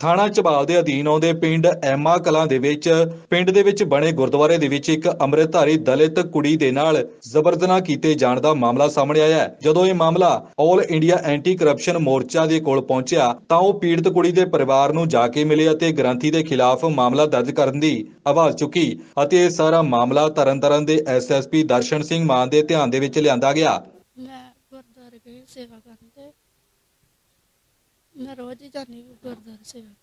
ਥਾਣਾ ਝਬਾਲ ਦੇ ਅਧੀਨ ਆਉਂਦੇ ਪਿੰਡ ਐਮਾ ਕਲਾਂ ਦੇ ਵਿੱਚ, ਪਿੰਡ ਦੇ ਵਿੱਚ ਬਣੇ ਗੁਰਦੁਆਰੇ ਦੇ ਵਿੱਚ ਇੱਕ ਅੰਮ੍ਰਿਤਧਾਰੀ ਦਲਿਤ ਕੁੜੀ ਦੇ ਨਾਲ ਜ਼ਬਰਦਨਾ ਕੀਤੇ ਜਾਣ ਦਾ ਮਾਮਲਾ ਸਾਹਮਣੇ ਆਇਆ ਹੈ। ਜਦੋਂ ਇਹ ਮਾਮਲਾ ਆਲ ਇੰਡੀਆ ਐਂਟੀ ਕਰਪਸ਼ਨ ਮੋਰਚਾ ਦੇ ਕੋਲ ਪਹੁੰਚਿਆ, ਤਾਂ ਉਹ ਪੀੜਤ ਕੁੜੀ ਦੇ ਪਰਿਵਾਰ ਨੂੰ ਜਾ ਕੇ ਮਿਲੇ ਅਤੇ ਗ੍ਰੰਥੀ ਦੇ ਖਿਲਾਫ ਮਾਮਲਾ ਦਰਜ ਕਰਨ ਦੀ ਆਵਾਜ਼ ਚੁੱਕੀ ਅਤੇ ਇਹ ਸਾਰਾ ਮਾਮਲਾ ਤਰਨਤਾਰਨ ਦੇ ਐਸਐਸਪੀ ਦਰਸ਼ਨ ਸਿੰਘ ਮਾਨ ਦੇ ਧਿਆਨ ਦੇ ਵਿੱਚ ਲਿਆਂਦਾ ਗਿਆ। ਮੈਂ ਗੁਰਦੁਆਰੇ ਗਈ ਸੇਵਾ ਕਰਨ। ਮੈਂ ਰੋਜ਼ ਹੀ ਜਾਂਦੀ ਗੁਰਦੁਆਰੇ ਸੇਵਾ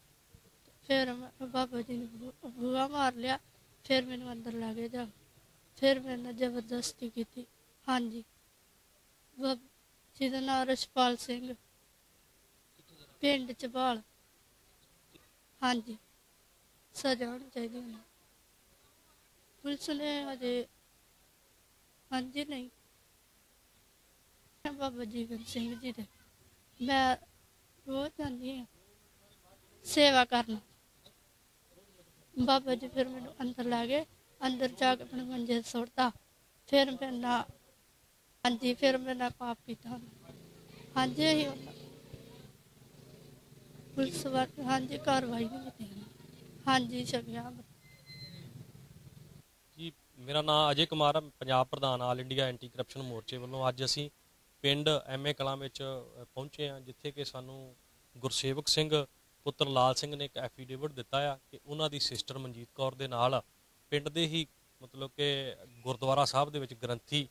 ਫਿਰ ਮੈਂ ਬਾਬਾ ਜੀ ਨੇ ਬੂ- ਬੂਹਾ ਮਾਰ ਲਿਆ, ਫਿਰ ਮੈਨੂੰ ਅੰਦਰ ਲੈ ਕੇ ਜਾ ਫਿਰ ਮੇਰੇ ਨਾਲ ਜ਼ਬਰਦਸਤੀ ਕੀਤੀ। ਹਾਂਜੀ। ਬਾਬ, ਜਿਹਦਾ ਨਾਮ ਰਛਪਾਲ ਸਿੰਘ। ਪਿੰਡ ਚਬਾਲ। ਹਾਂਜੀ। ਸਜ਼ਾ ਹੋਣੀ ਚਾਹੀਦੀ ਉਹਨੂੰ ਪੁਲਿਸ ਨੇ ਅਜੇ ਹਾਂਜੀ ਨਹੀਂ। ਬਾਬਾ ਜੀਵਨ ਸਿੰਘ ਜੀ ਦੇ। ਮੈਂ ਰੋਜ਼ ਜਾਂਦੀ ਹਾਂ ਸੇਵਾ ਕਰਨ। ਬਾਬਾ ਜੀ ਫਿਰ ਮੈਨੂੰ ਅੰਦਰ ਲੈ ਗਏ। ਅੰਦਰ ਜਾ ਕੇ ਆਪਣੇ ਮੰਜੇ ਤੇ ਫਿਰ ਮੈਂ ਨਾ ਹਾਂਜੀ, ਫਿਰ ਮੈਂ ਨਾ ਪਾਪ ਕੀਤਾ। ਹਾਂਜੀ, ਅਸੀਂ ਪੁਲਿਸ ਵਾਲੇ, ਹਾਂਜੀ, ਕਾਰਵਾਈ ਨਹੀਂ ਕੀਤੀ। ਹਾਂਜੀ ਛਕਿਆ ਜੀ, ਮੇਰਾ ਨਾਮ ਅਜੇ ਕੁਮਾਰ ਹੈ ਪੰਜਾਬ ਪ੍ਰਧਾਨ, ਆਲ ਇੰਡੀਆ ਐਂਟੀ ਕਰਪਸ਼ਨ ਮੋਰਚੇ ਵੱਲੋਂ ਅੱਜ ਅਸੀਂ ਪਿੰਡ ਐਮਏ ਕਲਾਂ ਵਿੱਚ ਪਹੁੰਚੇ ਹਾਂ, ਜਿੱਥੇ ਕਿ ਸਾਨੂੰ ਗੁਰਸੇਵਕ ਸਿੰਘ, ਪੁੱਤਰ ਲਾਲ ਸਿੰਘ ਨੇ ਇੱਕ ਐਫੀਡੇਵਿਟ ਦਿੱਤਾ ਆ ਕਿ ਉਹਨਾਂ ਦੀ ਸਿਸਟਰ ਮਨਜੀਤ ਕੌਰ ਦੇ ਨਾਲ ਪਿੰਡ ਦੇ ਹੀ, ਮਤਲਬ ਕਿ ਗੁਰਦੁਆਰਾ ਸਾਹਿਬ ਦੇ ਵਿੱਚ ਗ੍ਰੰਥੀ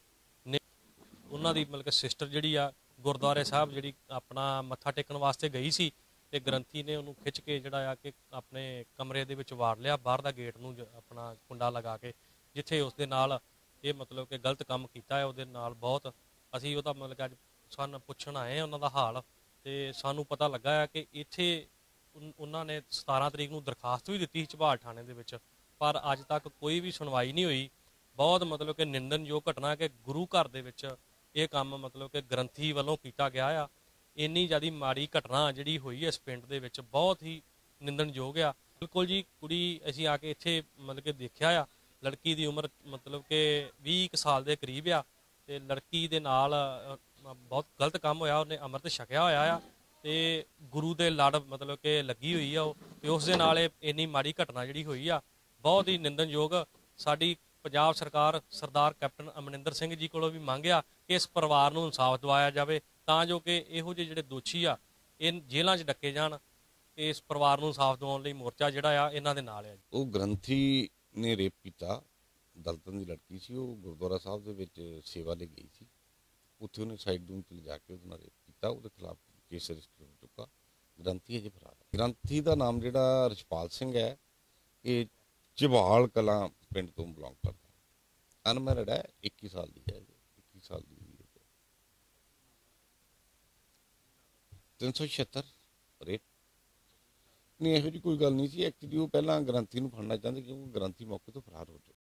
ਨੇ ਉਹਨਾਂ ਦੀ, ਮਤਲਬ ਕਿ ਸਿਸਟਰ ਜਿਹੜੀ ਆ, ਗੁਰਦੁਆਰੇ ਸਾਹਿਬ ਜਿਹੜੀ ਆਪਣਾ ਮੱਥਾ ਟੇਕਣ ਵਾਸਤੇ ਗਈ ਸੀ ਤੇ ਗ੍ਰੰਥੀ ਨੇ ਉਹਨੂੰ ਖਿੱਚ ਕੇ ਜਿਹੜਾ ਆ ਕਿ ਆਪਣੇ ਕਮਰੇ ਦੇ ਵਿੱਚ ਵਾੜ ਲਿਆ, ਬਾਹਰ ਦਾ ਗੇਟ ਨੂੰ ਜ- ਆਪਣਾ ਕੁੰਡਾ ਲਗਾ ਕੇ, ਜਿੱਥੇ ਉਸ ਦੇ ਨਾਲ ਇਹ ਮਤਲਬ ਕਿ ਗਲਤ ਕੰਮ ਕੀਤਾ ਹੈ, ਉਹਦੇ ਨਾਲ ਬਹੁਤ ਅਸੀਂ ਉਹਦਾ ਮਤਲਬ ਕਿ ਅੱਜ ਸਾਨੂੰ ਪੁੱਛਣ ਆਏ ਆ ਉਹਨਾਂ ਦਾ ਹਾਲ ਤੇ ਸਾਨੂੰ ਪਤਾ ਲੱਗਾ ਹੈ ਕਿ ਇੱਥੇ ਉਹਨਾਂ ਨੇ 17 ਤਰੀਕ ਨੂੰ ਦਰਖਾਸਤ ਵੀ ਦਿੱਤੀ ਸੀ ਝਬਾਲ ਥਾਣੇ ਦੇ ਵਿੱਚ, ਪਰ ਅੱਜ ਤੱਕ ਕੋਈ ਵੀ ਸੁਣਵਾਈ ਨਹੀਂ ਹੋਈ। ਬਹੁਤ ਮਤਲਬ ਕਿ ਨਿੰਦਨਯੋਗ ਘਟਨਾ ਕਿ ਗੁਰੂ ਘਰ ਦੇ ਵਿੱਚ ਇਹ ਕੰਮ ਮਤਲਬ ਕਿ ਗ੍ਰੰਥੀ ਵੱਲੋਂ ਕੀਤਾ ਗਿਆ ਆ। ਇੰਨੀ ਜਿਆਦੀ ਮਾੜੀ ਘਟਨਾ ਜਿਹੜੀ ਹੋਈ ਇਸ ਪਿੰਡ ਦੇ ਵਿੱਚ ਬਹੁਤ ਹੀ ਨਿੰਦਨਯੋਗ ਆ। ਬਿਲਕੁਲ ਜੀ, ਕੁੜੀ ਅਸੀਂ ਆ ਕੇ ਇੱਥੇ ਮਤਲਬ ਕਿ ਦੇਖਿਆ ਆ, ਲੜਕੀ ਦੀ ਉਮਰ ਮਤਲਬ ਕਿ 20 ਕੁ ਸਾਲ ਦੇ ਕਰੀਬ ਆ। ਤੇ ਲੜਕੀ ਦੇ ਨਾਲ ਬਹੁਤ ਗਲਤ ਕੰਮ ਹੋਇਆ, ਉਹਨੇ ਅੰਮ੍ਰਿਤ ਛਕਿਆ ਹੋਇਆ ਆ ਤੇ ਗੁਰੂ ਦੇ ਲੜ ਮਤਲਬ ਕਿ ਲੱਗੀ ਹੋਈ ਆ ਉਹ ਤੇ ਉਸ ਦੇ ਨਾਲ ਇਹ ਇੰਨੀ ਮਾੜੀ ਘਟਨਾ ਜਿਹੜੀ ਹੋਈ ਆ, ਬਹੁਤ ਹੀ ਨਿੰਦਨਯੋਗ ਸਾਡੀ ਪੰਜਾਬ ਸਰਕਾਰ ਸਰਦਾਰ ਕੈਪਟਨ ਅਮਰਿੰਦਰ ਸਿੰਘ ਜੀ ਕੋਲੋਂ ਵੀ ਮੰਗਿਆ ਕਿ ਇਸ ਪਰਿਵਾਰ ਨੂੰ ਇਨਸਾਫ ਦਿਵਾਇਆ ਜਾਵੇ ਤਾਂ ਜੋ ਕਿ ਇਹੋ ਜਿਹੇ ਜਿਹੜੇ ਦੋਸ਼ੀ ਆ, ਇਹ ਜੇਲ੍ਹਾਂ 'ਚ ਡੱਕੇ ਜਾਣ ਤੇ ਇਸ ਪਰਿਵਾਰ ਨੂੰ ਇਨਸਾਫ ਦਿਵਾਉਣ ਲਈ ਮੋਰਚਾ ਜਿਹੜਾ ਆ, ਇਹਨਾਂ ਦੇ ਨਾਲ ਆ ਉਹ ਗ੍ਰੰਥੀ ਨੇ ਰੇਪ ਕੀਤਾ। ਦਲਤਨ ਦੀ ਲੜਕੀ ਸੀ, ਉਹ ਗੁਰਦੁਆਰਾ ਸਾਹਿਬ ਦੇ ਵਿੱਚ ਸੇਵਾ ਲਈ ਗਈ ਸੀ। ਉੱਥੇ ਉਹਨੇ ਸਾਈਡ ਰੂਮ ਤੇ ਲਿਜਾ ਕੇ ਉਹਦੇ ਰੇਪ ਕੀਤਾ, ਉਹਦੇ ਖਿਲਾਫ ਕੇਸ ਰਜਿਸਟਰ ਹੋ ਚੁੱਕਾ। ਗ੍ਰੰਥੀ ਅਜੇ ਫਰਾਰ ਹੈ। ਗ੍ਰੰਥੀ ਦਾ ਨਾਮ ਜਿਹੜਾ ਰਛਪਾਲ ਸਿੰਘ ਹੈ, ਇਹ ਚਬਾਲ ਕਲਾਂ ਪਿੰਡ ਤੋਂ ਬਿਲੋਂਗ ਕਰਦਾ ਅਨਮੈਰਿਡ ਹੈ 21 ਸਾਲ ਦੀ ਹੈ 21 ਸਾਲ ਦੀ ਹੈ। 376 ਰੇਟ ਨਹੀਂ, ਇਹੋ ਜਿਹੀ ਕੋਈ ਗੱਲ ਨਹੀਂ ਸੀ। ਐਕਚੁਅਲੀ ਉਹ ਪਹਿਲਾਂ ਗ੍ਰੰਥੀ ਨੂੰ ਫੜਨਾ ਚਾਹੁੰਦੇ ਕਿਉਂਕਿ ਗ੍ਰੰਥੀ ਮੌਕੇ ਤੋਂ ਫਰਾਰ ਹੋ ਚੁੱਕਾ।